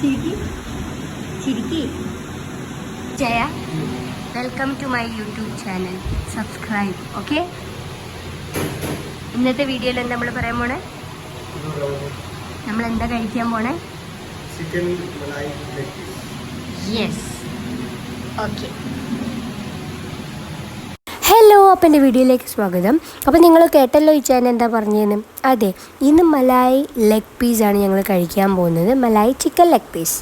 ചിരിക്കി? ചിരിക്കി? Jaya welcome to my YouTube channel subscribe okay ഇന്നത്തെ വീഡിയോയിൽ എന്താ നമ്മൾ പറയാൻ പോണേ? നമ്മൾ എന്താ കഴിക്കാൻ പോണേ? ചിക്കൻ യെസ് ഓക്കെ ഹലോ അപ്പം എന്റെ വീഡിയോയിലേക്ക് സ്വാഗതം. അപ്പോൾ നിങ്ങൾ കേട്ടല്ലോ ഈ എന്താ പറഞ്ഞതെന്ന് അതെ ഇന്ന് മലായി ലെഗ് പീസാണ് ഞങ്ങൾ കഴിക്കാൻ പോകുന്നത്. മലായി ചിക്കൻ ലെഗ് പീസ്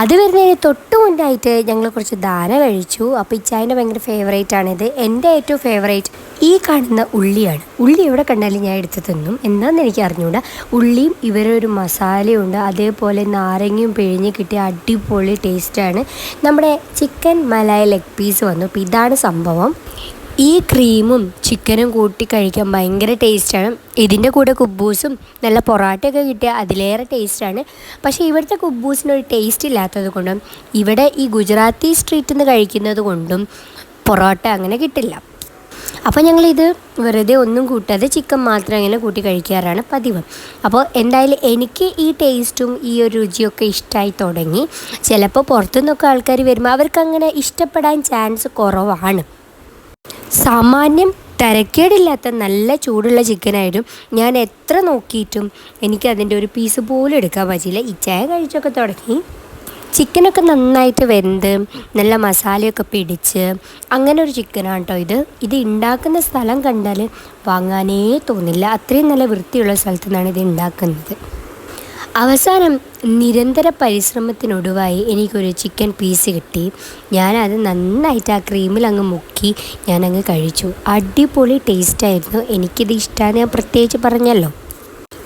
അത് വരുന്നതിന് തൊട്ട് മുന്നായിട്ട് ഞങ്ങൾ കുറച്ച് ദാന കഴിച്ചു. അപ്പോൾ ഇച്ചായന്റെ ഭയങ്കര ഫേവറേറ്റ് ആണിത് എന്റെ ഏറ്റവും ഫേവറേറ്റ് ഈ കാണുന്ന ഉള്ളിയാണ്. ഉള്ളി എവിടെ കണ്ടാലും ഞാൻ എടുത്ത് തിന്നും. എന്താണെന്ന് എനിക്ക് അറിഞ്ഞുകൂടാ ഉള്ളിയും ഇവരൊരു മസാലയുണ്ട്. അതേപോലെ നാരങ്ങയും പിഴിഞ്ഞ് കിട്ടിയ അടിപൊളി ടേസ്റ്റാണ് നമ്മുടെ ചിക്കൻ മലായ ലെഗ് പീസ് വന്നു. അപ്പോൾ ഇതാണ് സംഭവം. ഈ ക്രീമും ചിക്കനും കൂട്ടി കഴിക്കാൻ ഭയങ്കര ടേസ്റ്റാണ് ഇതിന്റെ കൂടെ കുബ്ബൂസും നല്ല പൊറാട്ടയൊക്കെ കിട്ടിയാൽ അതിലേറെ ടേസ്റ്റാണ് പക്ഷേ ഇവിടുത്തെ കുബൂസിനൊരു ടേസ്റ്റ് ഇല്ലാത്തത് കൊണ്ടും ഇവിടെ ഈ ഗുജറാത്തി സ്ട്രീറ്റിൽ നിന്ന് കഴിക്കുന്നത് കൊണ്ടും പൊറോട്ട അങ്ങനെ കിട്ടില്ല. അപ്പോൾ ഞങ്ങളിത് വെറുതെ ഒന്നും കൂട്ടാതെ ചിക്കൻ മാത്രം അങ്ങനെ കൂട്ടി കഴിക്കാറാണ് പതിവ്. അപ്പോൾ എന്തായാലും എനിക്ക് ഈ ടേസ്റ്റും ഈ ഒരു രുചിയൊക്കെ ഇഷ്ടമായി തുടങ്ങി. ചിലപ്പോൾ പുറത്തുനിന്നൊക്കെ ആൾക്കാർ വരുമ്പോൾ അവർക്ക് അങ്ങനെ ഇഷ്ടപ്പെടാൻ ചാൻസ് കുറവാണ്. സാമാന്യം തരക്കേടില്ലാത്ത നല്ല ചൂടുള്ള ചിക്കനായിരുന്നു ഞാൻ എത്ര നോക്കിയിട്ടും എനിക്ക് അതിന്റെ ഒരു പീസ് പോലും എടുക്കാൻ പറ്റിയില്ല. ഈ ചായ കഴിച്ചൊക്കെ തുടങ്ങി. ചിക്കനൊക്കെ നന്നായിട്ട് വെന്ത് നല്ല മസാലയൊക്കെ പിടിച്ച് അങ്ങനെ ഒരു ചിക്കനാണ് കേട്ടോ ഇത്. ഇത് ഉണ്ടാക്കുന്ന സ്ഥലം കണ്ടാൽ വാങ്ങാനേ തോന്നില്ല. അത്രയും നല്ല വൃത്തിയുള്ള സ്ഥലത്തു നിന്നാണ് ഇത് ഉണ്ടാക്കുന്നത് അവസാനം നിരന്തര പരിശ്രമത്തിനൊടുവായി എനിക്കൊരു ചിക്കൻ പീസ് കിട്ടി. ഞാനത് നന്നായിട്ട് ആ ക്രീമിൽ അങ്ങ് മുക്കി ഞാനങ്ങ് കഴിച്ചു. അടിപൊളി ടേസ്റ്റായിരുന്നു എനിക്കിത് ഇഷ്ടമാണ് ഞാൻ പ്രത്യേകിച്ച് പറഞ്ഞല്ലോ.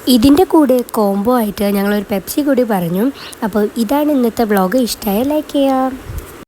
ഇതിന്റെ കൂടെ കോംബോ ആയിട്ട് ഞങ്ങളൊരു പെപ്സി കൂടി പറഞ്ഞു. അപ്പോൾ ഇതാണ് ഇന്നത്തെ വ്ളോഗ് ഇഷ്ടമായ ലൈക്ക് ചെയ്യാം.